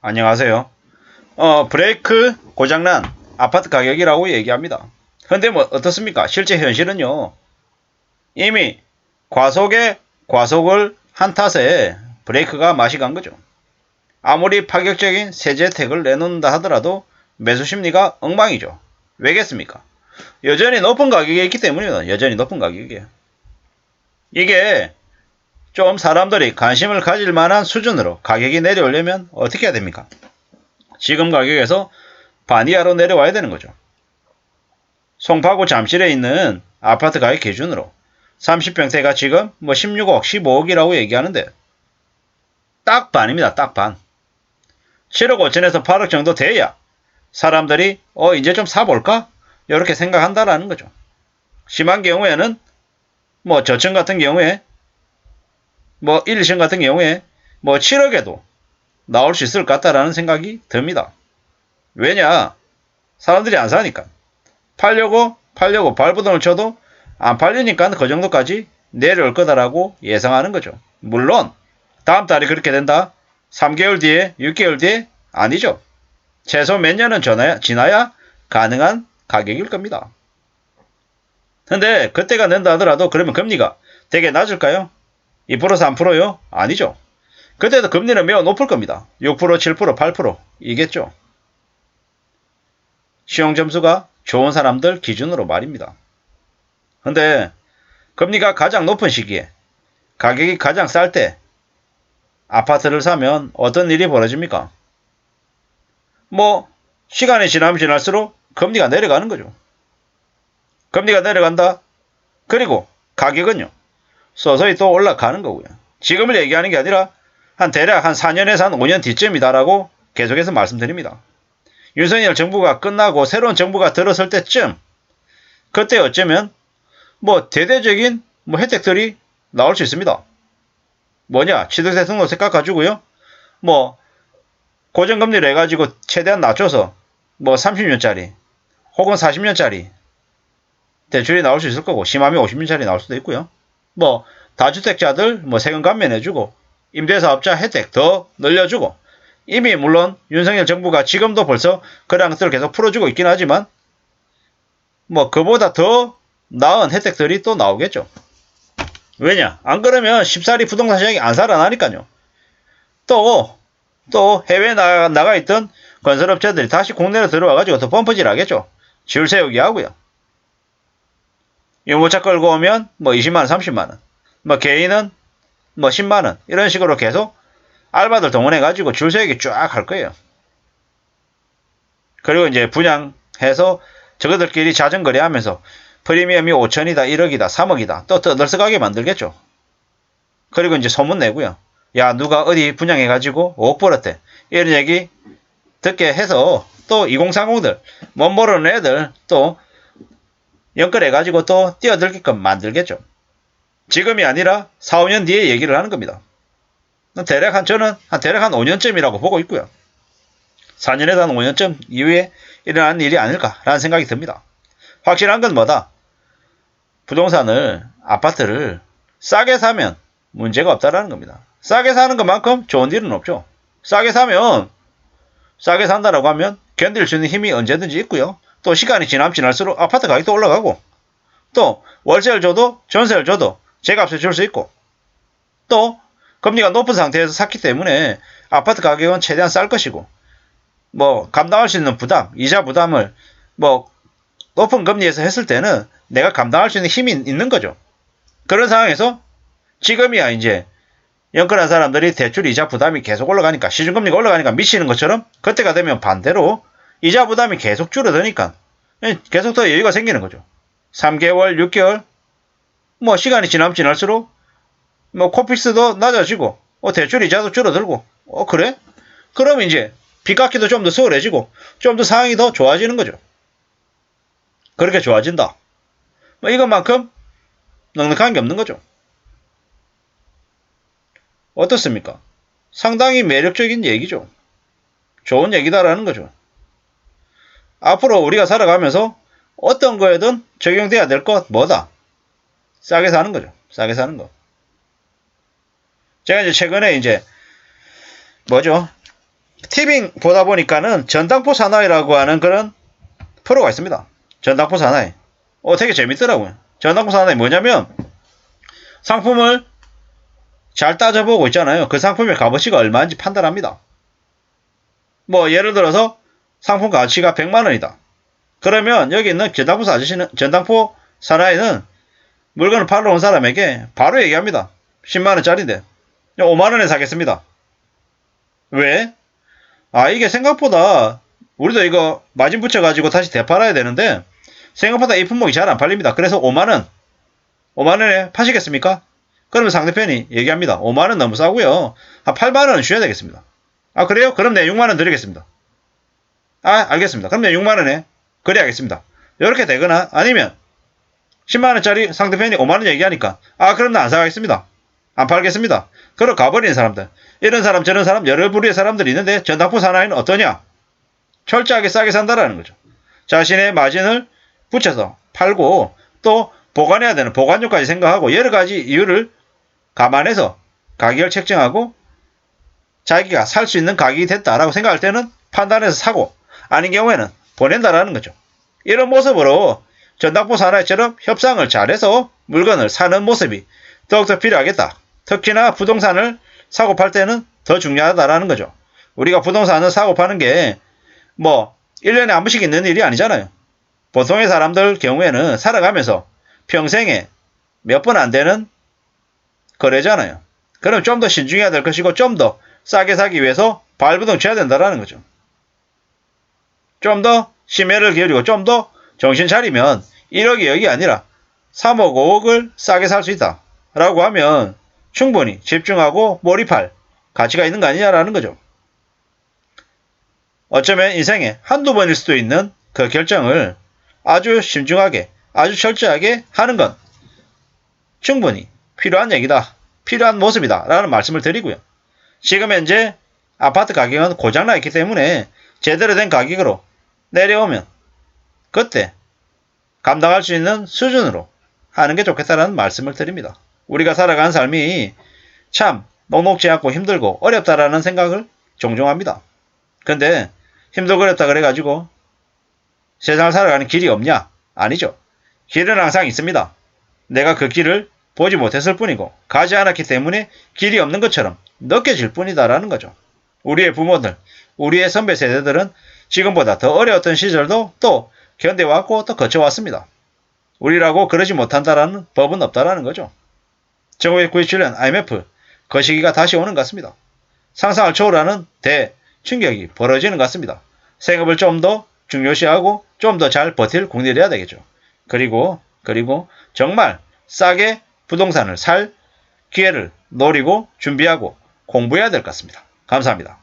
안녕하세요. 어, 브레이크 고장난 아파트 가격이라고 얘기합니다. 근데 뭐 어떻습니까? 실제 현실은요. 이미 과속에 과속을 한 탓에 브레이크가 맛이 간 거죠. 아무리 파격적인 세제 혜택을 내놓는다 하더라도 매수 심리가 엉망이죠. 왜겠습니까? 여전히 높은 가격에 있기 때문입니다. 여전히 높은 가격이에요. 이게 좀 사람들이 관심을 가질 만한 수준으로 가격이 내려오려면 어떻게 해야 됩니까? 지금 가격에서 반 이하로 내려와야 되는 거죠. 송파구 잠실에 있는 아파트 가격 기준으로 30평대가 지금 뭐 16억, 15억이라고 얘기하는데 딱 반입니다. 딱 반. 7억 5천에서 8억 정도 돼야 사람들이 어 이제 좀 사볼까? 이렇게 생각한다라는 거죠. 심한 경우에는 뭐 저층 같은 경우에 뭐 1, 2층 같은 경우에 뭐 7억에도 나올 수 있을 것 같다라는 생각이 듭니다. 왜냐? 사람들이 안 사니까. 팔려고 팔려고 발부동을 쳐도 안 팔리니까 그 정도까지 내려올 거다라고 예상하는 거죠. 물론 다음 달에 그렇게 된다. 3개월 뒤에 6개월 뒤에 아니죠. 최소 몇 년은 전화야, 지나야 가능한 가격일 겁니다. 근데 그때가 된다 하더라도 그러면 금리가 되게 낮을까요? 2% 3%요? 아니죠. 그때도 금리는 매우 높을 겁니다. 6% 7% 8% 이겠죠. 시용 점수가 좋은 사람들 기준으로 말입니다. 근데 금리가 가장 높은 시기에 가격이 가장 쌀 때 아파트를 사면 어떤 일이 벌어집니까? 뭐 시간이 지나면 지날수록 금리가 내려가는 거죠. 금리가 내려간다. 그리고 가격은요. 서서히 또 올라가는 거고요. 지금을 얘기하는 게 아니라 한 대략 한 4년에서 한 5년 뒤쯤이다라고 계속해서 말씀드립니다. 윤석열 정부가 끝나고 새로운 정부가 들어설 때쯤 그때 어쩌면 뭐 대대적인 뭐 혜택들이 나올 수 있습니다. 뭐냐 취득세 등록세 깎아주고요. 뭐 고정금리를 해가지고 최대한 낮춰서 뭐 30년짜리 혹은 40년짜리 대출이 나올 수 있을 거고 심하면 50년짜리 나올 수도 있고요. 뭐 다주택자들 뭐 세금 감면해주고 임대사업자 혜택 더 늘려주고 이미 물론 윤석열 정부가 지금도 벌써 그런 것들을 계속 풀어주고 있긴 하지만 뭐 그보다 더 나은 혜택들이 또 나오겠죠. 왜냐? 안 그러면 쉽사리 부동산 시장이 안 살아나니까요. 또, 또 해외 나가, 나가 있던 건설업체들이 다시 국내로 들어와가지고 더 펌프질 하겠죠. 줄 세우기 하고요. 유모차 끌고 오면 뭐 20만원, 30만원. 뭐 개인은 뭐 10만 원. 이런 식으로 계속 알바들 동원해 가지고 줄 세우기 쫙 할 거예요. 그리고 이제 분양해서 저거들끼리 자전 거래 하면서 프리미엄이 5천이다, 1억이다, 3억이다. 또 떠들썩하게 만들겠죠. 그리고 이제 소문 내고요. 야, 누가 어디 분양해 가지고 5억 벌었대. 이런 얘기 듣게 해서 또 2030들, 못 모르는 애들 또 연결해 가지고 또 뛰어들게끔 만들겠죠. 지금이 아니라 4, 5년 뒤에 얘기를 하는 겁니다. 대략 한, 저는 한 대략 한 5년쯤이라고 보고 있고요. 4년에서 한 5년쯤 이후에 일어나는 일이 아닐까라는 생각이 듭니다. 확실한 건 뭐다? 부동산을, 아파트를 싸게 사면 문제가 없다라는 겁니다. 싸게 사는 것만큼 좋은 일은 없죠. 싸게 사면, 싸게 산다라고 하면 견딜 수 있는 힘이 언제든지 있고요. 또 시간이 지나면 지날수록 아파트 가격도 올라가고, 또 월세를 줘도 전세를 줘도 제값을 줄 수 있고, 또 금리가 높은 상태에서 샀기 때문에 아파트 가격은 최대한 쌀 것이고, 뭐 감당할 수 있는 부담, 이자 부담을 뭐 높은 금리에서 했을 때는 내가 감당할 수 있는 힘이 있는 거죠. 그런 상황에서 지금이야 이제 연끌한 사람들이 대출 이자 부담이 계속 올라가니까 시중금리가 올라가니까 미치는 것처럼 그때가 되면 반대로 이자 부담이 계속 줄어드니까 계속 더 여유가 생기는 거죠. 3개월, 6개월 뭐 시간이 지나면 지날수록 뭐 코피스도 낮아지고 어, 대출 이자도 줄어들고 어 그래? 그럼 이제 빚 갚기도 좀 더 수월해지고 좀 더 상황이 더 좋아지는 거죠. 그렇게 좋아진다. 뭐 이것만큼 넉넉한 게 없는 거죠. 어떻습니까? 상당히 매력적인 얘기죠. 좋은 얘기다라는 거죠. 앞으로 우리가 살아가면서 어떤 거에든 적용돼야 될 것 뭐다? 싸게 사는 거죠. 싸게 사는 거. 제가 이제 최근에 이제 뭐죠? 티빙 보다 보니까는 전당포 사나이라고 하는 그런 프로가 있습니다. 전당포 사나이. 어, 되게 재밌더라고요. 전당포 사나이 뭐냐면 상품을 잘 따져보고 있잖아요. 그 상품의 값어치가 얼마인지 판단합니다. 뭐 예를 들어서 상품 가치가 100만 원이다. 그러면 여기 있는 전당포 아저씨는 전당포 사나이는 물건을 팔러 온 사람에게 바로 얘기합니다. 10만 원짜리인데 5만 원에 사겠습니다. 왜? 아 이게 생각보다 우리도 이거 마진 붙여가지고 다시 되팔아야 되는데 생각보다 이 품목이 잘 안 팔립니다. 그래서 5만 원, 5만 원에 파시겠습니까? 그러면 상대편이 얘기합니다. 5만 원 너무 싸고요. 한 8만 원은 줘야 되겠습니다. 아 그래요? 그럼 내 6만 원 드리겠습니다. 아 알겠습니다. 그럼 내 6만 원에 거래하겠습니다. 이렇게 되거나 아니면 10만 원짜리 상대편이 5만 원 얘기하니까 아 그럼 나 안 사가겠습니다. 안 팔겠습니다. 그러 가버리는 사람들. 이런 사람 저런 사람 여러 부류의 사람들이 있는데 전당포 사나이는 어떠냐? 철저하게 싸게 산다라는 거죠. 자신의 마진을 붙여서 팔고 또 보관해야 되는 보관료까지 생각하고 여러 가지 이유를 감안해서 가격을 책정하고 자기가 살 수 있는 가격이 됐다라고 생각할 때는 판단해서 사고 아닌 경우에는 보낸다라는 거죠. 이런 모습으로 전당포 사나이처럼 협상을 잘해서 물건을 사는 모습이 더욱더 필요하겠다. 특히나 부동산을 사고 팔 때는 더 중요하다라는 거죠. 우리가 부동산을 사고 파는 게 뭐 1년에 한 번씩 있는 일이 아니잖아요. 보통의 사람들 경우에는 살아가면서 평생에 몇 번 안 되는 거래잖아요. 그럼 좀 더 신중해야 될 것이고 좀 더 싸게 사기 위해서 발부동 쳐야 된다라는 거죠. 좀 더 심혈을 기울이고 좀 더 정신 차리면 1억이 여기 아니라 3억, 5억을 싸게 살 수 있다. 라고 하면 충분히 집중하고 몰입할 가치가 있는 거 아니냐라는 거죠. 어쩌면 인생에 한두 번일 수도 있는 그 결정을 아주 신중하게, 아주 철저하게 하는 건 충분히 필요한 얘기다. 필요한 모습이다. 라는 말씀을 드리고요. 지금 현재 아파트 가격은 고장나 있기 때문에 제대로 된 가격으로 내려오면 그때 감당할 수 있는 수준으로 하는 게 좋겠다라는 말씀을 드립니다. 우리가 살아가는 삶이 참 녹록지 않고 힘들고 어렵다라는 생각을 종종 합니다. 근데 힘들고 어렵다 그래가지고 세상을 살아가는 길이 없냐? 아니죠. 길은 항상 있습니다. 내가 그 길을 보지 못했을 뿐이고 가지 않았기 때문에 길이 없는 것처럼 느껴질 뿐이다라는 거죠. 우리의 부모들, 우리의 선배 세대들은 지금보다 더 어려웠던 시절도 또 견뎌왔고 또 거쳐왔습니다. 우리라고 그러지 못한다라는 법은 없다라는 거죠. 1997년 IMF 그 시기가 다시 오는 것 같습니다. 상상을 초월하는 대 충격이 벌어지는 것 같습니다. 생업을 좀 더 중요시하고 좀 더 잘 버틸 국리를 해야 되겠죠. 그리고 그리고 정말 싸게 부동산을 살 기회를 노리고 준비하고 공부해야 될 것 같습니다. 감사합니다.